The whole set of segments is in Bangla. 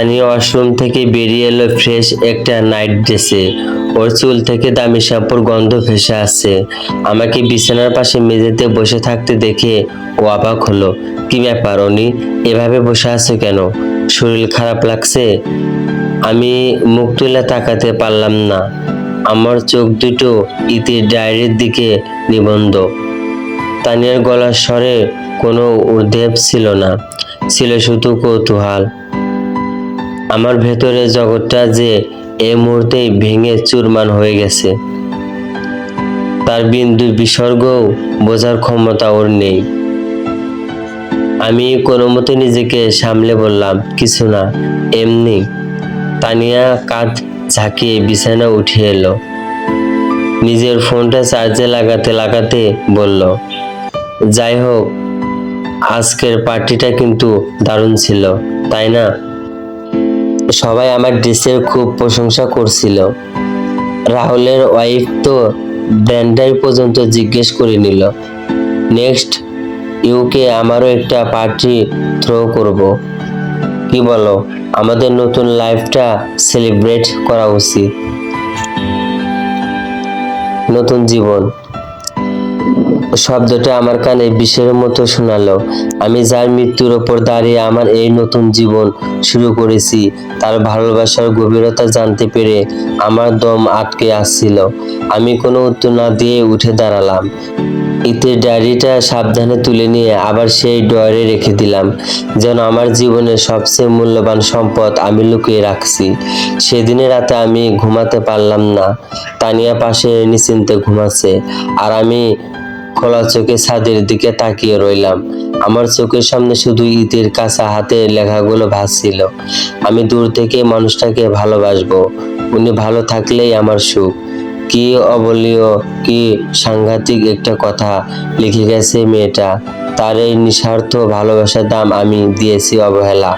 তানিয়া ওয়াশরুম থেকে বেরিয়ে এলো ফ্রেশ একটা নাইট ড্রেসে। ওর চুল থেকে দামি শ্যাম্পুর গন্ধ ভেসে আসছে। আমাকে বিছানার পাশে মেঝেতে বসে থাকতে দেখে ও অবাক হলো। কি ব্যাপার উনি এভাবে বসে আছে কেন? শরীর খারাপ লাগছে? আমি মুখ তুলে তাকাতে পারলাম না। আমার চোখ দুটো ইতির ডায়েরির দিকে নিবন্ধ। তানিয়ার গলার স্বরে কোনো উর্দেব ছিল না। ছিল শুধু কৌতূহল। আমার ভেতরে জগৎটা যে এ মুহূর্তেই ভেঙে চুরমান হয়ে গেছে। তার বিন্দু বিসর্গও বোঝার ক্ষমতা ওর নেই। আমি কোনো মতে নিজেকে সামলে বললাম, কিছু না, এমনি। তানিয়া কাঁধ ঝাঁকিয়ে বিছানা উঠে এলো। নিজের ফোনটা চার্জে লাগাতে লাগাতে বলল, যাই হোক, আজকের পার্টিটা কিন্তু দারুণ ছিল, তাই না? সবাই আমার ড্রেসের খুব প্রশংসা করছিল। রাহুলের ওয়াইফ তো ব্র্যান্ডাই পর্যন্ত জিজ্ঞেস করে নিল নেক্সট ইউকে আমারও একটা পার্টি থ্রো করব। কি বলো, আমাদের নতুন লাইফটা সেলিব্রেট করা উচিত। নতুন জীবন। শব্দটা আমার কানে বিষের মতো শোনালো। আমি যার মৃত্যুর ওপর দাঁড়িয়ে আমার এই নতুন জীবন শুরু করেছি, তার ভালোবাসার গভীরতা জানতে পেরে আমার দম আটকে আসছিল। আমি কোনো উত্তর না দিয়ে উঠে দাঁড়ালাম। ইতের ডায়েরিটা সাবধানে তুলে নিয়ে আবার সেই ডয়ারে রেখে দিলাম, যেন আমার জীবনের সবচেয়ে মূল্যবান সম্পদ আমি লুকিয়ে রাখছি। সেদিনের রাতে আমি ঘুমাতে পারলাম না। তানিয়া পাশে নিশ্চিন্তে ঘুমাচ্ছে, আর আমি খোলা চোখে ছাদের দিকে তাকিয়ে রইলাম। আমার চোখের সামনে শুধু ঈদের কাঁচা হাতে লেখাগুলো ভাসছিল। আমি দূর থেকে মানুষটাকে ভালোবাসবো। উনি ভালো থাকলেই আমার সুখ। কি অবলীয়, কি সাংঘাতিক একটা কথা লিখে গেছে মেয়েটা। তার এই নিঃস্বার্থ ভালোবাসার দাম আমি দিয়েছি অবহেলা,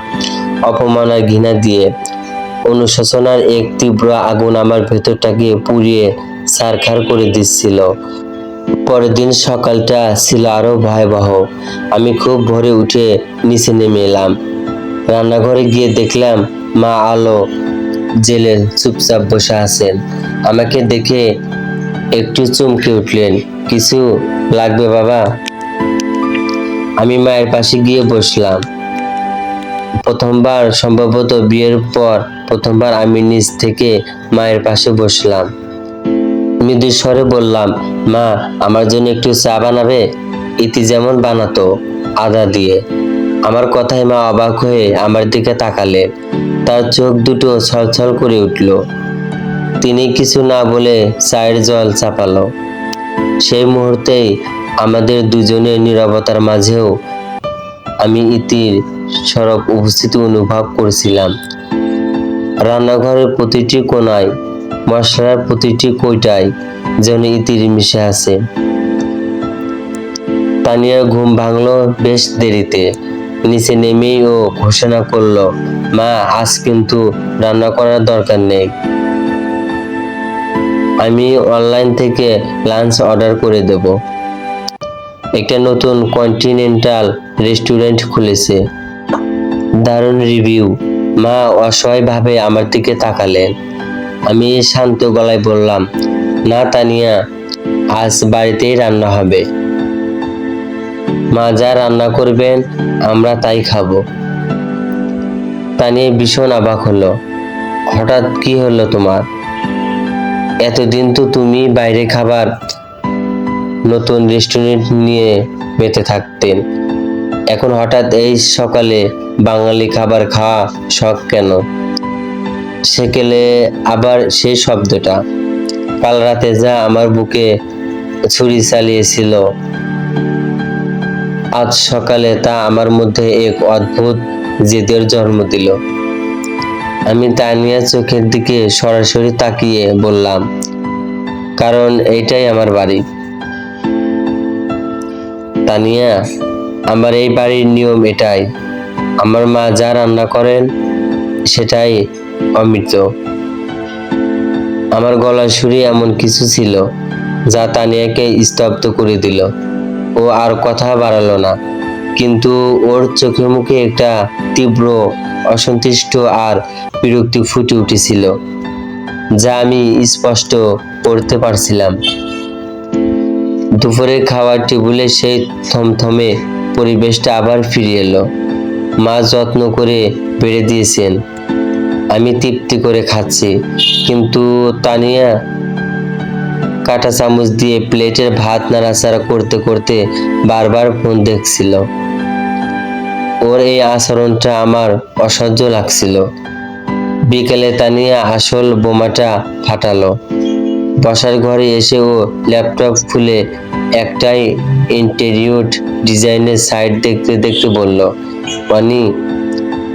অপমান আর ঘৃণা দিয়ে। অনুশোচনার এক তীব্র আগুন আমার ভেতরটাকে পুড়িয়ে সারখার করে দিচ্ছিল। পরের দিন সকালটা ছিল আরও ভয়াবহ। আমি খুব ভোরে উঠে নিচে নেমে এলাম। রান্নাঘরে গিয়ে দেখলাম মা আলো জেলে চুপচাপ বসে আছেন। আমাকে দেখে একটু চমকে উঠলেন। কিছু লাগবে বাবা? আমি মায়ের পাশে গিয়ে বসলাম। প্রথমবার, সম্ভবত বিয়ের পর প্রথমবার আমি নিজ থেকে মায়ের পাশে বসলাম। মৃদু স্বরে বললাম, মা, আমার জন্য একটু চা বানাবে? ইতি যেমন বানাতো আদা দিয়ে। আমার কথায় মা অবাক হয়ে আমার দিকে তাকালেন। তার চোখ দুটো ছলছল করে উঠল। তিনি কিছু না বলে চায়ের জল চাপালো। সেই মুহূর্তেই আমাদের দুজনের নীরবতার মাঝেও আমি ইতির সরব উপস্থিতি অনুভব করছিলাম। রান্নাঘরের প্রতিটি কোনায় মশলার প্রতিটি কইটায় যেন ইতির মিশে আছে। তানিয়ার ঘুম ভাঙলো বেশ দেরিতে। নিচে নেমেই ও ঘোষণা করল, মা, আজ কিন্তু রান্না করার দরকার নেই। আমি অনলাইন থেকে লাঞ্চ অর্ডার করে দেব। একটা নতুন কন্টিনেন্টাল রেস্টুরেন্ট খুলেছে। দারুণ রিভিউ। মা অসহায়ভাবে আমার দিকে তাকালেন। আমি শান্ত গলায় বললাম, না তানিয়া, আজ বাড়িতেই রান্না হবে। মা যা রান্না করবেন, আমরা তাই খাব। তানিয়া ভীষণ অবাক হলো। হঠাৎ কি হলো তোমার? এতদিন তো তুমি বাইরে খাবার নতুন রেস্টুরেন্ট নিয়ে মেতে থাকতেন। এখন হঠাৎ এই সকালে বাঙালি খাবার খাওয়া শখ কেন? সেকেলে আবার সেই শব্দটা। কাল রাতে যা আমার বুকে ছুরি চালিয়েছিল, আজ সকালে তা আমার মধ্যে এক অদ্ভুত জেদের জন্ম দিল। আমি তানিয়া চোখের দিকে সরাসরি তাকিয়ে বললাম, কারণ এইটাই আমার বাড়ি। তানিয়া, আমার এই বাড়ির নিয়ম এটাই। আমার মা যা রান্না করেন, সেটাই অমৃত। আমার গলার সুরে এমন কিছু ছিল যা তানিয়াকে স্তব্ধ করে দিল। ও আর কথা বাড়ালো না, কিন্তু ওর চোখে মুখে একটা তীব্র, অসন্তুষ্ট আর বিরক্তি ফুটে উঠেছিল, যা আমি স্পষ্ট পড়তে পারছিলাম। দুপুরের খাওয়ার টেবিলে সেই থমথমে পরিবেশটা আবার ফিরে এলো। মা যত্ন করে বেড়ে দিয়েছেন। আমি তৃপ্তি করে খাচ্ছি। কিন্তু তানিয়া, কাঁটা চামচ দিয়ে প্লেটের ভাত নাড়াচাড়া করতে করতে বারবার ফোন দেখছিল। ওর এই আচরণটা আমার অসহ্য লাগছিল। বিকেলে তানিয়া আসল বোমাটা ফাটালো। বসার ঘরে এসে ও ল্যাপটপ খুলে একটাই ইন্টেরিয়র ডিজাইনের সাইট দেখতে দেখতে বলল, অনি,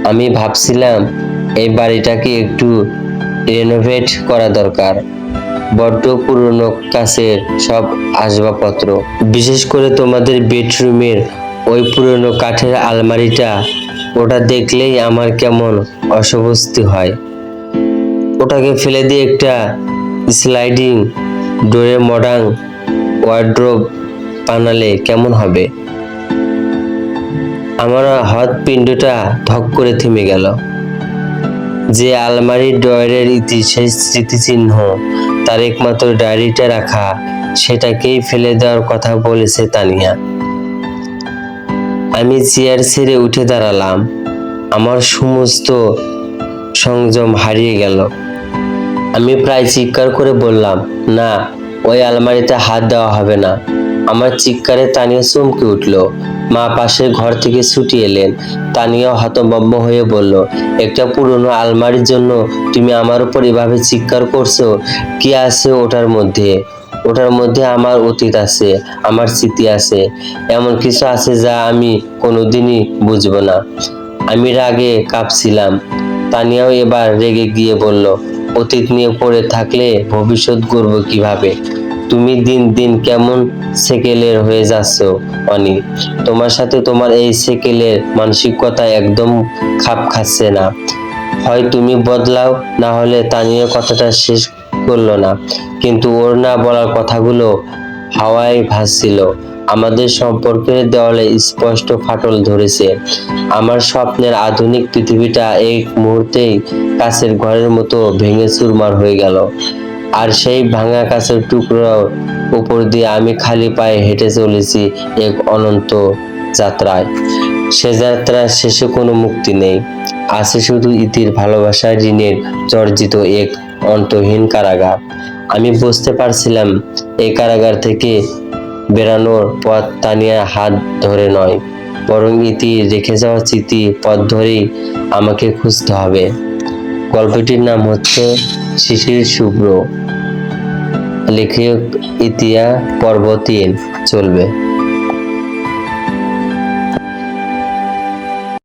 আমি ভাবছিলাম এই বাড়িটাকে একটু রেনোভেট করা দরকার। বড্ড পুরনো কাছের সব আসবাবপত্র। বিশেষ করে তোমাদের বেডরুমের ওই পুরনো কাঠের আলমারিটা, ওটা দেখলেই আমার কেমন অস্বস্তি হয়। ওটাকে ফেলে দিয়ে একটা স্লাইডিং ডোরে মডার্ন ওয়ার্ড্রোব বানালে কেমন হবে? আমার হাত পিণ্ডটা ধক করে থেমে গেল। যে আলমারির ডয়ারের ইতিহাস স্মৃতিচিহ্ন, তার একমাত্র ডায়েরিটা রাখা, সেটাকেই ফেলে দেওয়ার কথা বলেছে তানিয়া। আমি চেয়ার ছেড়ে উঠে দাঁড়ালাম। আমার সমস্ত সংযম হারিয়ে গেল। আমি প্রায় চিৎকার করে বললাম, না, ওই আলমারিতে হাত দেওয়া হবে না। আমার চিৎকারে তানিয়া চমকে উঠল। মা পাশের ঘর থেকে ছুটি এলেন। তানিয়াও হতভম্ব হয়ে বলল, একটা পুরনো আলমারির জন্য তুমি আমার উপর এভাবে চিৎকার করছ? কি আছে ওটার মধ্যে? ওটার মধ্যে আমার অতীত আছে, আমার স্মৃতি আছে। এমন কিছু আছে যা আমি কোনোদিনই বুঝব না। আমি রাগে কাঁপছিলাম। তানিয়াও এবার রেগে গিয়ে বলল, অতীত নিয়ে পড়ে থাকলে ভবিষ্যৎ গড়ব কীভাবে? তুমি দিন দিন কেমন সেকেলের হয়ে যাচ্ছ অনি তোমার সাথে তোমার এই সেকেলের মানসিকতা একদম খাপ খাচ্ছে না। হয় তুমি বদলাও, না হলে তানিয়া কথাটা শেষ করল না। কিন্তু ওর না বলার কথাগুলো হাওয়ায় ভাসছিল। আমাদের সম্পর্কের দেওয়ালে স্পষ্ট ফাটল ধরেছে। আমার স্বপ্নের আধুনিক পৃথিবীটা এক মুহূর্তেই কাছের ঘরের মতো ভেঙে চুরমার হয়ে গেল। আর সেই ভাঙা কাছের টুকরোর উপর দিয়ে আমি খালি পায়ে হেঁটে চলেছি এক অনন্ত যাত্রায়। সে যাত্রার শেষে কোনো মুক্তি নেই। আছে শুধু ইতির ভালোবাসা, ঋণের জর্জিত এক অন্তহীন কারাগার। আমি বুঝতে পারছিলাম, এই কারাগার থেকে বেরানোর পথ তানিয়া হাত ধরে নয়, বরং ইতি রেখে যাওয়া স্মৃতি পথ ধরেই আমাকে খুঁজতে হবে। গল্পটির নাম হচ্ছে শিশির শুভ্র। লেখক ইতিয়া পর্ব তিন চলবে।